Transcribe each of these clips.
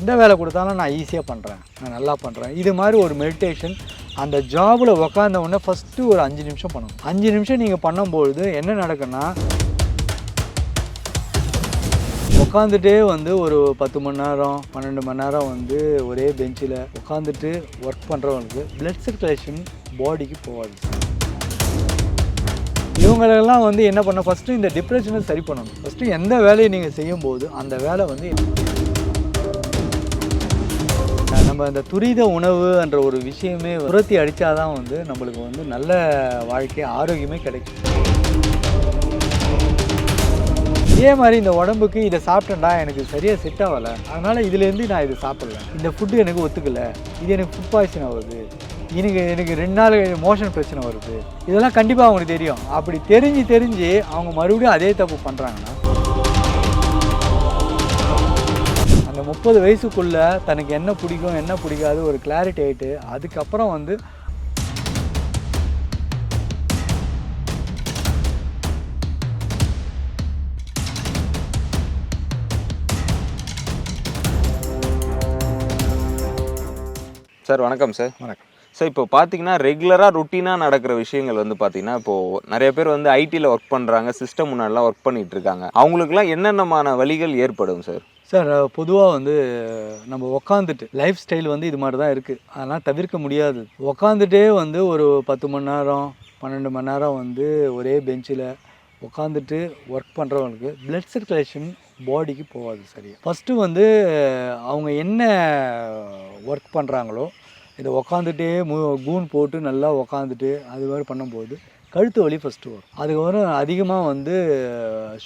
எந்த வேலை கொடுத்தாலும் நான் ஈஸியாக பண்ணுறேன் நான் நல்லா பண்ணுறேன் இது மாதிரி ஒரு மெடிடேஷன் அந்த ஜாபில் உக்காந்த உடனே ஃபஸ்ட்டு ஒரு அஞ்சு நிமிஷம் பண்ணணும். அஞ்சு நிமிஷம் நீங்கள் பண்ணும்பொழுது என்ன நடக்குன்னா உட்காந்துட்டே வந்து ஒரு பத்து மணி நேரம் பன்னெண்டு மணி நேரம் வந்து ஒரே பெஞ்சில் உட்காந்துட்டு ஒர்க் பண்ணுறவங்களுக்கு பிளட் சர்க்குலேஷன் பாடிக்கு போகாது. இவங்களெல்லாம் வந்து என்ன பண்ண ஃபஸ்ட்டு இந்த டிப்ரெஷனை சரி பண்ணணும். ஃபஸ்ட்டு எந்த வேலையை நீங்கள் செய்யும்போது அந்த வேலை வந்து நம்ம இந்த துரித உணவு என்ற ஒரு விஷயமே துரத்தி அடித்தாதான் வந்து நம்மளுக்கு வந்து நல்ல வாழ்க்கை ஆரோக்கியமே கிடைக்கும். இதே மாதிரி இந்த உடம்புக்கு இதை சாப்பிட்டேன்டா எனக்கு சரியாக செட் ஆகலை. அதனால் இதுலேருந்து நான் இதை சாப்பிட்ல. இந்த ஃபுட்டு எனக்கு ஒத்துக்கலை. இது எனக்கு ஃபுட் பாய்சன் ஆகுது. எனக்கு எனக்கு ரெண்டு நாள் மோஷன் பிரச்சனை வருது. இதெல்லாம் கண்டிப்பாக அவங்களுக்கு தெரியும். அப்படி தெரிஞ்சு தெரிஞ்சு அவங்க மறுபடியும் அதே தப்பு பண்ணுறாங்கன்னா முப்பது வயசுக்குள்ள தனக்கு என்ன பிடிக்கும் என்ன பிடிக்காது ஒரு கிளாரிட்டி ஆகிட்டு அதுக்கப்புறம் வந்து சார் வணக்கம் சார். வணக்கம். சார் இப்போ பார்த்தீங்கன்னா ரெகுலராக ருட்டீனாக நடக்கிற விஷயங்கள் வந்து பார்த்தீங்கன்னா இப்போ நிறைய பேர் வந்து ஐடியில் ஒர்க் பண்ணுறாங்க சிஸ்டம் முன்னாடிலாம் ஒர்க் பண்ணிட்டு இருக்காங்க. அவங்களுக்குலாம் என்னென்னமான வழிகள் ஏற்படும் சார்? சார் பொதுவாக வந்து நம்ம உக்காந்துட்டு லைஃப் ஸ்டைல் வந்து இது மாதிரி தான் இருக்குது அதெல்லாம் தவிர்க்க முடியாது. உக்காந்துட்டே வந்து ஒரு பத்து மணி நேரம் பன்னெண்டு மணி நேரம் வந்து ஒரே பெஞ்சில் உட்காந்துட்டு ஒர்க் பண்ணுறவங்களுக்கு பிளட் சர்க்குலேஷன் பாடிக்கு போகாது சரியா ஃபஸ்ட்டு வந்து அவங்க என்ன ஒர்க் பண்ணுறாங்களோ இதை உக்காந்துட்டே மூ கூன் போட்டு நல்லா உக்காந்துட்டு அது மாதிரி பண்ணும்போது கழுத்து வலி ஃபஸ்ட்டு வரும். அதுக்கப்புறம் அதிகமாக வந்து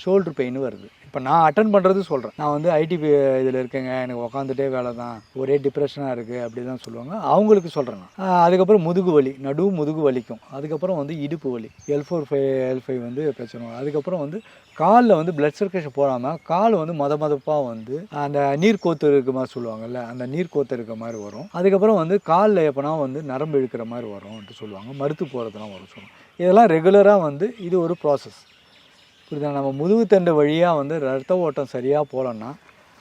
ஷோல்டர் பெயின் வருது. இப்போ நான் அட்டன் பண்ணுறது சொல்கிறேன் நான் வந்து ஐடி இதில் இருக்கேங்க. எனக்கு உக்காந்துட்டே வேலை தான். ஒரே டிப்ரெஷனாக இருக்குது அப்படி தான் சொல்லுவாங்க. அவங்களுக்கு சொல்கிறேன் நான். அதுக்கப்புறம் முதுகு வலி. நடு முதுகு வலிக்கும். அதுக்கப்புறம் வந்து இடுப்பு வலி. L four five L five வந்து பிரச்சனை வரும். அதுக்கப்புறம் வந்து காலில் வந்து பிளட் சர்க்குலேஷன் போடாமல் கால் வந்து மத மதப்பாக வந்து அந்த நீர் கோத்து இருக்க மாதிரி சொல்லுவாங்கல்ல அந்த நீர் கோத்து இருக்க மாதிரி வரும். அதுக்கப்புறம் வந்து காலில் எப்போனா வந்து நரம்பு இழுக்கிற மாதிரி வரும்ன்ட்டு சொல்லுவாங்க. மருத்து போகிறதுலாம் வரும் சொல்லுவாங்க. இதெல்லாம் ரெகுலராக வந்து இது ஒரு ப்ராசஸ் புரியுதா? நம்ம முதுகுத்தண்டு வழியாக வந்து ரத்த ஓட்டம் சரியாக போகலன்னா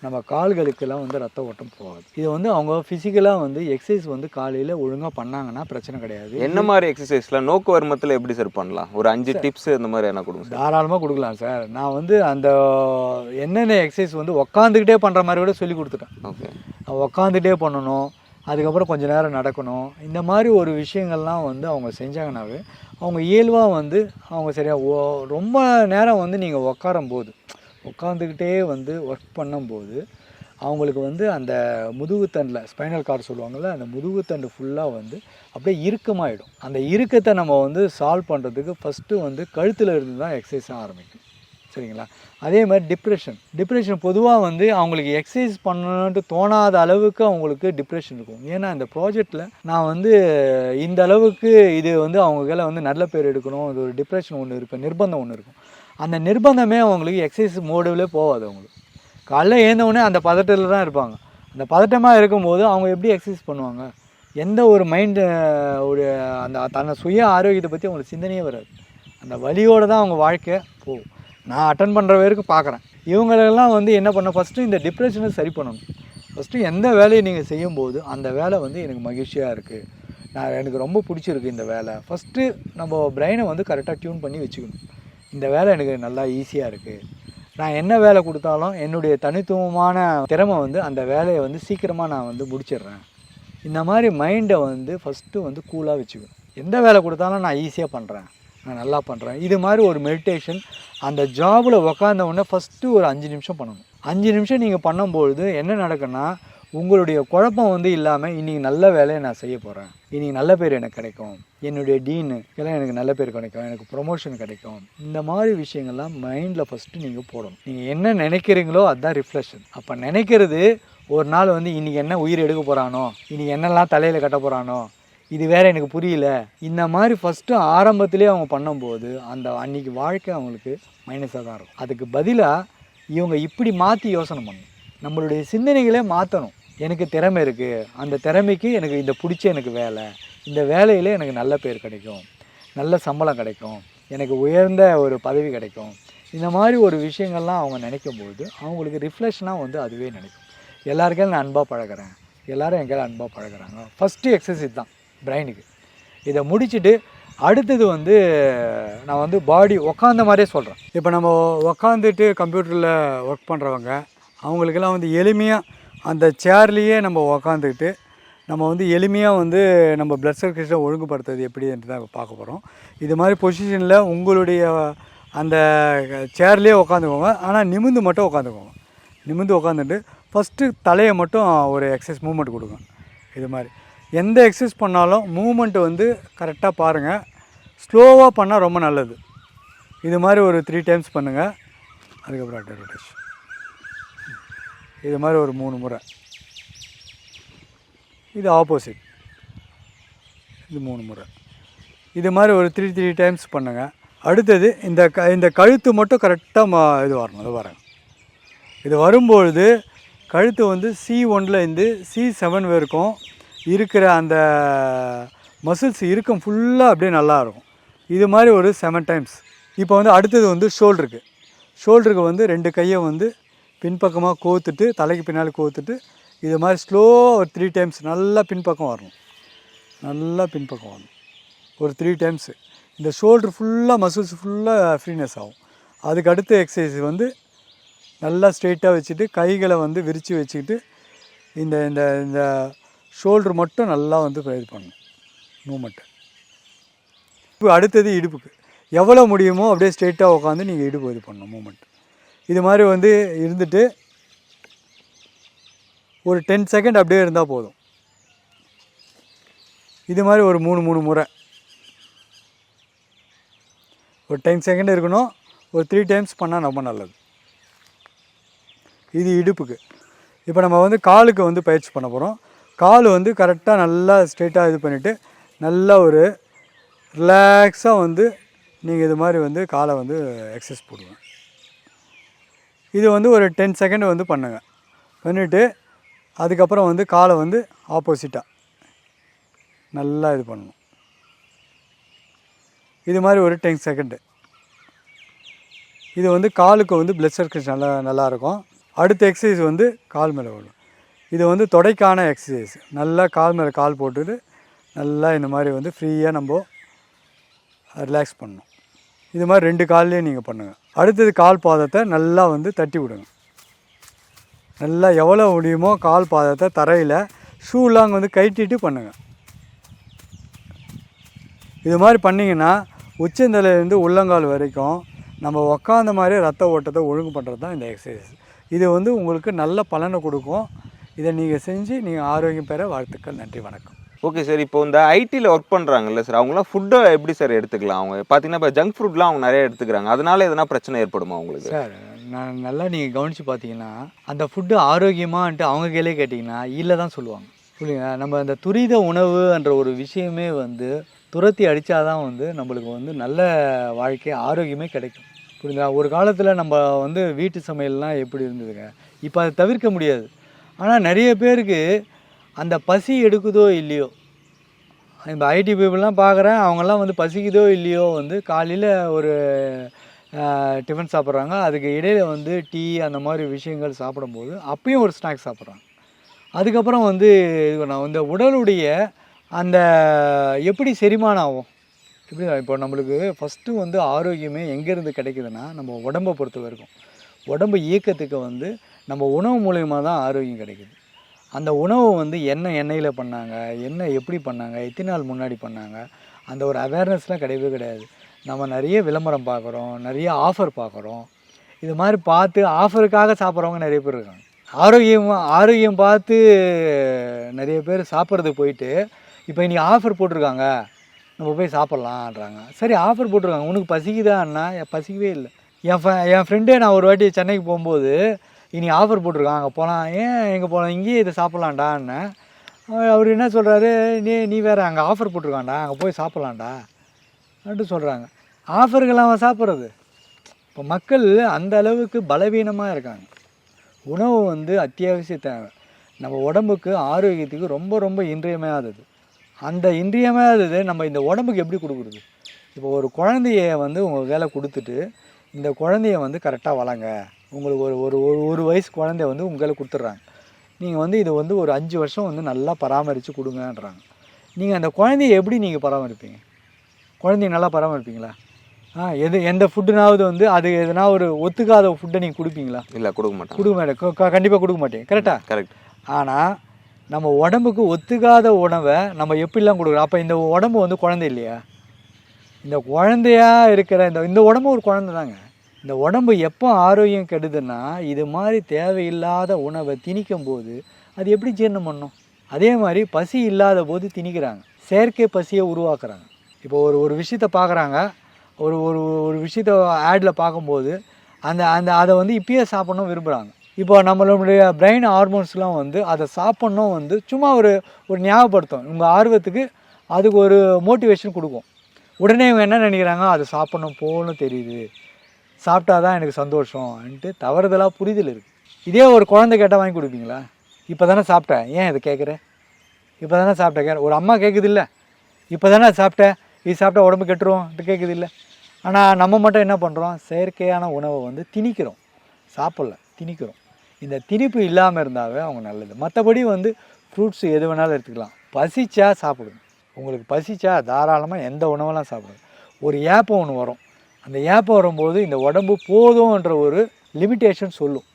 நம்ம கால்களுக்கெல்லாம் வந்து ரத்த ஓட்டம் போகாது. இது வந்து அவங்க ஃபிசிக்கலாக வந்து எக்ஸசைஸ் வந்து காலையில் ஒழுங்காக பண்ணாங்கன்னா பிரச்சனை கிடையாது. என்ன மாதிரி எக்ஸசைஸ்லாம் நோக்கு வருமத்தில் எப்படி சார் பண்ணலாம்? ஒரு அஞ்சு டிப்ஸ் இந்த மாதிரி என்ன கொடுங்க தாராளமாக கொடுக்கலாம் சார் நான் வந்து அந்த என்னென்ன எக்ஸசைஸ் வந்து உக்காந்துக்கிட்டே பண்ணுற மாதிரி கூட சொல்லி கொடுத்துட்டேன். ஓகே உக்காந்துட்டே பண்ணணும். அதுக்கப்புறம் கொஞ்சம் நேரம் நடக்கணும். இந்த மாதிரி ஒரு விஷயங்கள்லாம் வந்து அவங்க செஞ்சாங்கனாவே அவங்க இயல்பாக வந்து அவங்க சரியாக ஓ ரொம்ப நேரம் வந்து நீங்கள் உக்காரும் போது உட்காந்துக்கிட்டே வந்து ஒர்க் பண்ணும்போது அவங்களுக்கு வந்து அந்த முதுகுத்தண்டில் ஸ்பைனல் கார்டு சொல்லுவாங்கள்ல அந்த முதுகுத்தண்டு ஃபுல்லாக வந்து அப்படியே இறுக்கமாகிடும் அந்த இறுக்கத்தை நம்ம வந்து சால்வ் பண்ணுறதுக்கு ஃபஸ்ட்டு வந்து கழுத்தில் இருந்து தான் எக்ஸசைஸ் ஆரம்பிக்கும். சரிங்களா? அதே மாதிரி டிப்ரெஷன் டிப்ரெஷன் பொதுவாக வந்து அவங்களுக்கு எக்ஸசைஸ் பண்ணணுன்ட்டு தோணாத அளவுக்கு அவங்களுக்கு டிப்ரெஷன் இருக்கும். ஏன்னா இந்த ப்ராஜெக்டில் நான் வந்து இந்த அளவுக்கு இது வந்து அவங்க வந்து நல்ல பேர் எடுக்கணும். இது ஒரு டிப்ரெஷன் ஒன்று இருக்கும் நிர்பந்தம் ஒன்று இருக்கும். அந்த நிர்பந்தமே அவங்களுக்கு எக்ஸசைஸ் மோடுவிலே போகாது அவங்களுக்கு. காலைல ஏந்தவுடனே அந்த பதட்டத்தில் தான் இருப்பாங்க. அந்த பதட்டமாக இருக்கும்போது அவங்க எப்படி எக்ஸசைஸ் பண்ணுவாங்க? எந்த ஒரு மைண்டு ஒரு அந்த தன்னை சுய ஆரோக்கியத்தை பற்றி அவங்களுக்கு சிந்தனையே வராது. அந்த வழியோடு தான் அவங்க வாழ்க்கை போகும். நான் அட்டன் பண்ணுற பேருக்கு பார்க்குறேன். இவங்களெல்லாம் வந்து என்ன பண்ண ஃபஸ்ட்டு இந்த டிப்ரெஷனை சரி பண்ணணும். ஃபஸ்ட்டு எந்த வேலையை நீங்கள் செய்யும்போது அந்த வேலை வந்து எனக்கு மகிழ்ச்சியாக இருக்குது நான் எனக்கு ரொம்ப பிடிச்சிருக்கு இந்த வேலை. ஃபஸ்ட்டு நம்ம பிரெயினை வந்து கரெக்டாக டியூன் பண்ணி வச்சுக்கணும். இந்த வேலை எனக்கு நல்லா ஈஸியாக இருக்குது நான் என்ன வேலை கொடுத்தாலும் என்னுடைய தனித்துவமான திறமை வந்து அந்த வேலையை வந்து சீக்கிரமாக நான் வந்து முடிச்சிடுறேன். இந்த மாதிரி மைண்டை வந்து ஃபஸ்ட்டு வந்து கூலாக வச்சுக்கணும். எந்த வேலை கொடுத்தாலும் நான் ஈஸியாக பண்ணுறேன் நான் நல்லா பண்ணுறேன் இது மாதிரி ஒரு மெடிடேஷன் அந்த ஜாபில் உக்காந்த உடனே ஃபஸ்ட்டு ஒரு அஞ்சு நிமிஷம் பண்ணணும். அஞ்சு நிமிஷம் நீங்கள் பண்ணும்பொழுது என்ன நடக்குன்னா உங்களுடைய குழப்பம் வந்து இல்லாமல் இன்றைக்கி நல்ல வேலையை நான் செய்ய போகிறேன் இன்றைக்கி நல்ல பேர் எனக்கு கிடைக்கும். என்னுடைய டீனு எல்லாம் எனக்கு நல்ல பேர் கிடைக்கும். எனக்கு ப்ரொமோஷன் கிடைக்கும். இந்த மாதிரி விஷயங்கள்லாம் மைண்டில் ஃபஸ்ட்டு நீங்கள் போடணும். நீங்கள் என்ன நினைக்கிறீங்களோ அதுதான் ரிஃப்ளெக்ஷன் அப்போ நினைக்கிறது ஒரு நாள் வந்து இன்றைக்கி என்ன உயிர் எடுக்க போகிறானோ இன்றைக்கி என்னெல்லாம் தலையில் கட்ட போகிறானோ இது வேறு எனக்கு புரியல. இந்த மாதிரி ஃபஸ்ட்டு ஆரம்பத்திலே அவங்க பண்ணும்போது அந்த அன்னைக்கு வாழ்க்கை அவங்களுக்கு மைனஸாக தான் இருக்கும். அதுக்கு பதிலாக இவங்க இப்படி மாற்றி யோசனை பண்ணணும். நம்மளுடைய சிந்தனைகளே மாற்றணும் எனக்கு திறமை இருக்குது அந்த திறமைக்கு எனக்கு இந்த பிடிச்ச எனக்கு வேலை. இந்த வேலையில் எனக்கு நல்ல பேர் கிடைக்கும். நல்ல சம்பளம் கிடைக்கும். எனக்கு உயர்ந்த ஒரு பதவி கிடைக்கும். இந்த மாதிரி ஒரு விஷயங்கள்லாம் அவங்க நினைக்கும் போது அவங்களுக்கு ரிஃப்ளெக்ஷனாக வந்து அதுவே நினைக்கும். எல்லாருக்கும் நான் அன்பாக பழகுறேன். எல்லாரும் எங்கேயாவது அன்பாக பழகுறாங்க. ஃபஸ்ட்டு எக்ஸசைஸ் தான். பிரெயினுக்கு இதை முடிச்சுட்டு அடுத்தது வந்து நான் வந்து பாடி உக்காந்த மாதிரியே சொல்கிறேன் இப்போ நம்ம உக்காந்துட்டு கம்ப்யூட்டரில் ஒர்க் பண்ணுறவங்க அவங்களுக்கெல்லாம் வந்து எளிமையாக அந்த சேர்லேயே நம்ம உக்காந்துக்கிட்டு நம்ம வந்து எளிமையாக வந்து நம்ம பிளட் சர்க்குலேஷன் ஒழுங்குபடுத்துறது எப்படி என்று தான் பார்க்க போகிறோம் இது மாதிரி பொசிஷனில் உங்களுடைய அந்த சேர்லேயே உட்காந்துக்கோங்க ஆனால் நிமிந்து மட்டும் உட்காந்துக்கோங்க நிமிந்து உட்காந்துட்டு ஃபஸ்ட்டு தலையை மட்டும் ஒரு எக்ஸசைஸ் மூமெண்ட் கொடுங்க. இது மாதிரி. எந்த எக்ஸசைஸ் பண்ணாலும் மூமெண்ட் வந்து கரெக்டாக பாருங்கள் ஸ்லோவாக பண்ணால் ரொம்ப நல்லது. இது மாதிரி ஒரு த்ரீ டைம்ஸ் பண்ணுங்கள் அதுக்கப்புறம் அட்டை ரொட்டேஷன் இது மாதிரி ஒரு மூணு முறை. இது ஆப்போசிட் இது மூணு முறை. இது மாதிரி ஒரு த்ரீ த்ரீ டைம்ஸ் பண்ணுங்கள் அடுத்தது இந்த க இந்த கழுத்து மட்டும் கரெக்டாக இது வரணும். இது வரேன் இது வரும்பொழுது கழுத்து வந்து சி இருந்து சி செவன் வரைக்கும் இருக்கிற அந்த மசில்ஸ் இருக்கும் ஃபுல்லாக அப்படியே நல்லாயிருக்கும் இது மாதிரி ஒரு செவன் டைம்ஸ் இப்போ வந்து அடுத்தது வந்து ஷோல்டருக்கு ஷோல்டருக்கு வந்து ரெண்டு கையை வந்து பின்பக்கமாக கோத்துட்டு தலைக்கு பின்னால் கோத்துட்டு இது மாதிரி ஸ்லோவாக ஒரு த்ரீ டைம்ஸ் நல்லா பின்பக்கம் வரணும். நல்லா பின்பக்கம் வரணும். ஒரு த்ரீ டைம்ஸு இந்த ஷோல்டர் ஃபுல்லாக மசில்ஸ் ஃபுல்லாக ஃப்ரீனஸ் ஆகும். அதுக்கு அடுத்த எக்ஸசைஸ் வந்து நல்லா ஸ்ட்ரெயிட்டாக வச்சுட்டு கைகளை வந்து விரித்து வச்சுக்கிட்டு இந்த இந்த இந்த ஷோல்டர் மட்டும் நல்லா வந்து இது பண்ணணும் மூமெண்ட்டு இப்போ அடுத்தது இடுப்புக்கு. எவ்வளோ முடியுமோ அப்படியே ஸ்ட்ரெயிட்டாக உட்காந்து நீங்கள் இடுப்பு இது பண்ணணும் மூமெண்ட் இது மாதிரி வந்து இருந்துட்டு ஒரு டென் செகண்ட் அப்படியே இருந்தால் போதும். இது மாதிரி ஒரு மூணு மூணு முறை. ஒரு டென் செகண்ட் இருக்கணும். ஒரு த்ரீ டைம்ஸ் பண்ணால் ரொம்ப நல்லது. இது இடுப்புக்கு. இப்போ நம்ம வந்து காலுக்கு வந்து பயிற்சி பண்ண போகிறோம் கால் வந்து கரெக்டாக நல்லா ஸ்ட்ரெயிட்டாக இது பண்ணிவிட்டு நல்லா ஒரு ரிலாக்ஸாக வந்து நீங்கள் இது மாதிரி வந்து காலை வந்து எக்ஸசைஸ் போடுவேன் இது வந்து ஒரு டென் செகண்ட் வந்து பண்ணுங்க. பண்ணிவிட்டு அதுக்கப்புறம் வந்து காலை வந்து ஆப்போசிட்டாக நல்லா இது பண்ணணும். இது மாதிரி ஒரு டென் செகண்டு இது வந்து காலுக்கு வந்து பிளட் சர்க்குலேஷன் நல்லா நல்லாயிருக்கும் அடுத்த எக்ஸசைஸ் வந்து கால் மேலே விடும் இது வந்து தொடைக்கான எக்ஸசைஸ் நல்லா கால் மேலே கால் போட்டுட்டு நல்லா இந்த மாதிரி வந்து ஃப்ரீயாக நம்ம ரிலாக்ஸ் பண்ணணும். இது மாதிரி ரெண்டு கால்லேயும் நீங்கள் பண்ணுங்கள் அடுத்தது கால் பாதத்தை நல்லா வந்து தட்டி விடுங்க. நல்லா எவ்வளோ முடியுமோ கால் பாதத்தை தரையில் ஷூலாம் வந்து கட்டிட்டு பண்ணுங்கள் இது மாதிரி பண்ணிங்கன்னா உச்சந்தலையிலேருந்து உள்ளங்கால் வரைக்கும் நம்ம உக்காந்த மாதிரி ரத்த ஓட்டத்தை ஒழுங்கு பண்ணுறது தான் இந்த எக்ஸசைஸ் இது வந்து உங்களுக்கு நல்ல பலனை கொடுக்கும். இதை நீங்கள் செஞ்சு நீங்கள் ஆரோக்கியம் பெற வாழ்த்துக்கள் நன்றி வணக்கம். ஓகே சார் இப்போ இந்த ஐடியில் ஒர்க் பண்ணுறாங்கல்ல சார் அவங்களாம் ஃபுட்டை எப்படி சார் எடுத்துக்கலாம்? அவங்க பார்த்தீங்கன்னா இப்போ ஜங்க் ஃபுட்லாம் அவங்க நிறைய எடுத்துக்கிறாங்க. அதனால எதனா பிரச்சனை ஏற்படுமா அவங்களுக்கு சார் நான் நல்லா நீங்கள் கவனித்து பார்த்தீங்கன்னா அந்த ஃபுட்டு ஆரோக்கியமான்ட்டு அவங்க கையிலே கேட்டிங்கன்னா இல்லை தான் சொல்லுவாங்க. புரியுங்க நம்ம அந்த துரித உணவுன்ற ஒரு விஷயமே வந்து துரத்தி அடித்தாதான் வந்து நம்மளுக்கு வந்து நல்ல வாழ்க்கை ஆரோக்கியமே கிடைக்கும். புரியுதா? ஒரு காலத்தில் நம்ம வந்து வீட்டு சமையல்லாம் எப்படி இருந்ததுங்க? இப்போ அதை தவிர்க்க முடியாது. ஆனால் நிறைய பேருக்கு அந்த பசி எடுக்குதோ இல்லையோ இந்த ஐடி பீப்புளெலாம் பார்க்குறேன் அவங்கெல்லாம் வந்து பசிக்குதோ இல்லையோ வந்து காலையில் ஒரு டிஃபன் சாப்பிட்றாங்க. அதுக்கு இடையில வந்து டீ அந்த மாதிரி விஷயங்கள் சாப்பிடும்போது அப்பயும் ஒரு ஸ்நாக்ஸ் சாப்பிட்றாங்க. அதுக்கப்புறம் வந்து இது நான் இந்த உடலுடைய அந்த எப்படி செரிமானம் ஆகும்? எப்படி இப்போ நம்மளுக்கு ஃபஸ்ட்டு வந்து ஆரோக்கியமே எங்கேருந்து கிடைக்குதுன்னா நம்ம உடம்பை பொறுத்த வரைக்கும் உடம்பு இயக்கத்துக்கு வந்து நம்ம உணவு மூலயமா தான் ஆரோக்கியம் கிடைக்குது. அந்த உணவு வந்து என்ன எண்ணெயில் பண்ணாங்க என்ன எப்படி பண்ணாங்க எத்தனை நாள் முன்னாடி பண்ணாங்க அந்த ஒரு அவேர்னஸ்லாம் கிடையவே கிடையாது. நம்ம நிறைய விளம்பரம் பார்க்குறோம் நிறைய ஆஃபர் பார்க்குறோம். இது மாதிரி பார்த்து ஆஃபருக்காக சாப்பிட்றவங்க நிறைய பேர் இருக்காங்க. ஆரோக்கியம் ஆரோக்கியம் பார்த்து நிறைய பேர் சாப்பிட்றதுக்கு போயிட்டு இப்போ இன்றைக்கி ஆஃபர் போட்டிருக்காங்க நம்ம போய் சாப்பிட்லான்றாங்க சரி ஆஃபர் போட்டிருக்காங்க. உனக்கு பசிக்குதான்னா பசிக்கவே இல்லை. என் ஃப என் ஃப்ரெண்டே நான் ஒரு வாட்டி சென்னைக்கு போகும்போது இனி ஆஃபர் போட்டிருக்காங்க அங்கே போகலாம் ஏன் எங்கே போகலாம் இங்கேயே இதை சாப்பிட்லான்டான்னு அவர் என்ன சொல்கிறாரு நீ நீ வேறு அங்கே ஆஃபர் போட்டிருக்கான்டா அங்கே போய் சாப்பிட்லான்டா அப்படின்ட்டு சொல்கிறாங்க ஆஃபருக்கெல்லாம் அவன் சாப்பிட்றது. இப்போ மக்கள் அந்த அளவுக்கு பலவீனமாக இருக்காங்க. உணவு வந்து அத்தியாவசிய தேவை. நம்ம உடம்புக்கு ஆரோக்கியத்துக்கு ரொம்ப ரொம்ப இன்றியமையாதது. அந்த இன்றியமையாதது நம்ம இந்த உடம்புக்கு எப்படி கொடுக்குறது? இப்போ ஒரு குழந்தைய வந்து உங்கள் வேலை கொடுத்துட்டு இந்த குழந்தைய வந்து கரெக்டாக வளங்க. உங்களுக்கு ஒரு ஒரு ஒரு ஒரு வயசு குழந்தைய வந்து உங்கள் கொடுத்துட்றாங்க. நீங்கள் வந்து இது வந்து ஒரு அஞ்சு வருஷம் வந்து நல்லா பராமரித்து கொடுங்கன்றாங்க. நீங்கள் அந்த குழந்தைய எப்படி நீங்கள் பராமரிப்பீங்க? குழந்தைய நல்லா பராமரிப்பீங்களா? ஆ எது எந்த ஃபுட்டுனாவது வந்து அது எதனா ஒரு ஒத்துக்காத ஃபுட்டை நீங்கள் கொடுப்பீங்களா? இல்ல கொடுக்க மாட்டாங்க. கொடுக்க மாட்டேன். கண்டிப்பாக கொடுக்க மாட்டேங்க கரெக்டா கரெக்ட் ஆனால் நம்ம உடம்புக்கு ஒத்துக்காத உணவை நம்ம எப்படிலாம் கொடுக்குறோம்? அப்போ இந்த உடம்பு வந்து குழந்தை இல்லையா? இந்த குழந்தையா இருக்கிற இந்த இந்த உடம்பு ஒரு குழந்தை தாங்க இந்த உடம்பு எப்போ ஆரோக்கியம் கெடுதுன்னா இது மாதிரி தேவையில்லாத உணவை திணிக்கும் போது அது எப்படி ஜீரணம் பண்ணும்? அதே மாதிரி பசி இல்லாத போது திணிக்கிறாங்க. செயற்கை பசியை உருவாக்குறாங்க. இப்போ ஒரு ஒரு விஷயத்த பார்க்குறாங்க. ஒரு ஒரு ஒரு விஷயத்த ஆடில் பார்க்கும்போது அந்த அந்த அதை வந்து இப்பயே சாப்பிடணும் விரும்புகிறாங்க இப்போ நம்மளுடைய பிரெயின் ஹார்மோன்ஸ்லாம் வந்து அதை சாப்பிட்ணும் வந்து சும்மா ஒரு ஒரு ஞாபகப்படுத்தும். உங்கள் ஆர்வத்துக்கு அதுக்கு ஒரு மோட்டிவேஷன் கொடுக்கும். உடனே இவங்க என்ன நினைக்கிறாங்க? அதை சாப்பிட்ணும் போகணும் தெரியுது. சாப்பிட்டா தான் எனக்கு சந்தோஷம்ன்ட்டு தவறுதலாக புரிதல் இருக்குது இதே ஒரு குழந்தை கேட்டால் வாங்கி கொடுப்பீங்களா? இப்போ தானே சாப்பிட்டேன். ஏன் இதை கேட்குற இப்போ தானே சாப்பிட்டேன். கே ஒரு அம்மா கேட்குது இல்லை இப்போ தானே சாப்பிட்டேன். இது சாப்பிட்டா உடம்பு கெட்டுரும் இது கேட்குது இல்லை ஆனால் நம்ம மட்டும் என்ன பண்ணுறோம் செயற்கையான உணவை வந்து திணிக்கிறோம். சாப்பிட்ல திணிக்கிறோம். இந்த திணிப்பு இல்லாமல் இருந்தாவே அவங்க நல்லது. மற்றபடி வந்து ஃப்ரூட்ஸ் எது வேணாலும் எடுத்துக்கலாம். பசிச்சா சாப்பிடுங்க. உங்களுக்கு பசிச்சா தாராளமாக எந்த உணவெல்லாம் சாப்பிடுங்க. ஒரு ஏப்பம் ஒன்று வரும். அந்த ஏப்பம் வரும்போது இந்த உடம்பு போதும்ன்ற ஒரு லிமிட்டேஷன் சொல்லும்.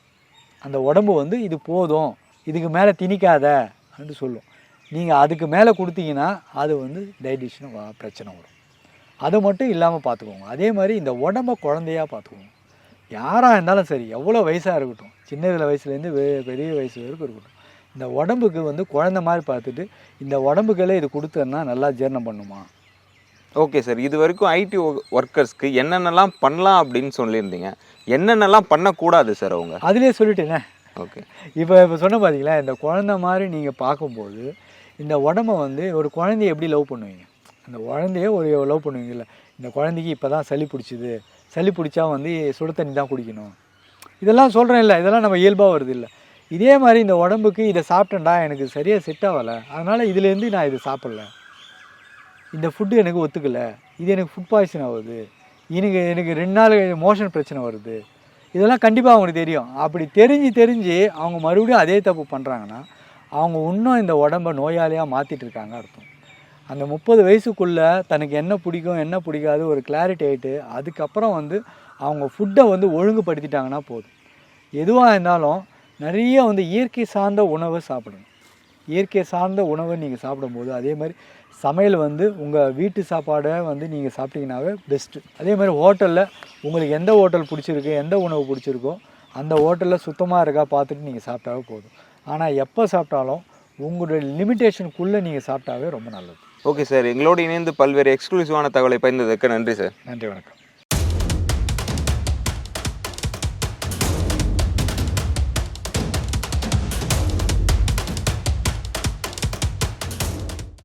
அந்த உடம்பு வந்து இது போதும் இதுக்கு மேலே திணிக்காத அப்படின்னு சொல்லும். நீங்கள் அதுக்கு மேலே கொடுத்தீங்கன்னா அது வந்து டைஜஷன் பிரச்சனை வரும். அது மட்டும் இல்லாமல் பார்த்துக்கோங்க அதே மாதிரி இந்த உடம்ப குழந்தையா பார்த்துக்கோங்க யாராக இருந்தாலும் சரி எவ்வளோ வயசாக இருக்கட்டும் சின்ன வயசுலேருந்து வெ- பெரிய வயசு வரைக்கும் இருக்கட்டும் இந்த உடம்புக்கு வந்து குழந்த மாதிரி பார்த்துட்டு இந்த உடம்புகளே இது கொடுத்தேன்னா நல்லா ஜீரணம் பண்ணுமா? ஓகே சார் இது வரைக்கும் ஐடி ஒர்க்கர்ஸ்க்கு என்னென்னலாம் பண்ணலாம் அப்படின்னு சொல்லியிருந்தீங்க. என்னென்னலாம் பண்ணக்கூடாது சார் அவங்க? அதிலே சொல்லிட்டேனே. ஓகே. இப்போ இப்போ சொன்ன பார்த்தீங்களா இந்த குழந்தை மாதிரி நீங்கள் பார்க்கும்போது இந்த உடம்ப வந்து ஒரு குழந்தைய எப்படி லவ் பண்ணுவீங்க? அந்த குழந்தைய ஒரு லவ் பண்ணுவீங்கல்ல இந்த குழந்தைக்கு இப்போ தான் சளி பிடிச்சிது சளி பிடிச்சா வந்து சுடு தண்ணி தான் குடிக்கணும். இதெல்லாம் சொல்கிறேன் இல்லை இதெல்லாம் நம்ம இயல்பாக வருது இல்லை. இதே மாதிரி இந்த உடம்புக்கு இதை சாப்பிட்டேன்டா எனக்கு சரியாக செட் ஆகலை அதனால் இதுலேருந்து நான் இதை சாப்பிடல. இந்த ஃபுட்டு எனக்கு ஒத்துக்கலை. இது எனக்கு ஃபுட் பாய்சன் ஆகுது. எனக்கு எனக்கு ரெண்டு நாள் மோஷன் பிரச்சனை வருது. இதெல்லாம் கண்டிப்பாக அவங்களுக்கு தெரியும். அப்படி தெரிஞ்சு தெரிஞ்சு அவங்க மறுபடியும் அதே தப்பு பண்ணுறாங்கன்னா அவங்க இன்னும் இந்த உடம்ப நோயாளியாக மாற்றிட்டு இருக்காங்க அர்த்தம். அந்த முப்பது வயசுக்குள்ளே தனக்கு என்ன பிடிக்கும் என்ன பிடிக்காது ஒரு கிளாரிட்டி ஆகிட்டு அதுக்கப்புறம் வந்து அவங்க ஃபுட்டை வந்து ஒழுங்குபடுத்திட்டாங்கன்னா போதும். எதுவாக இருந்தாலும் நிறைய வந்து இயற்கை சார்ந்த உணவை சாப்பிடணும். இயற்கை சார்ந்த உணவை நீங்கள் சாப்பிடும்போது அதே மாதிரி சமையல் வந்து உங்கள் வீட்டு சாப்பாடை வந்து நீங்கள் சாப்பிட்டீங்கன்னாவே பெஸ்ட்டு அதே மாதிரி ஹோட்டலில் உங்களுக்கு எந்த ஹோட்டல் பிடிச்சிருக்கு எந்த உணவு பிடிச்சிருக்கோ அந்த ஹோட்டலில் சுத்தமாக இருக்கா பார்த்துட்டு நீங்கள் சாப்பிட்டாவே போதும். ஆனால் எப்போ சாப்பிட்டாலும் உங்களுடைய லிமிட்டேஷனுக்குள்ளே நீங்கள் சாப்பிட்டாவே ரொம்ப நல்லது. Okay sir. எங்களோடு இணைந்து பல்வேறு எக்ஸ்க்ளூசிவான தகவலை பகிர்ந்ததற்கு நன்றி சார். நன்றி வணக்கம்.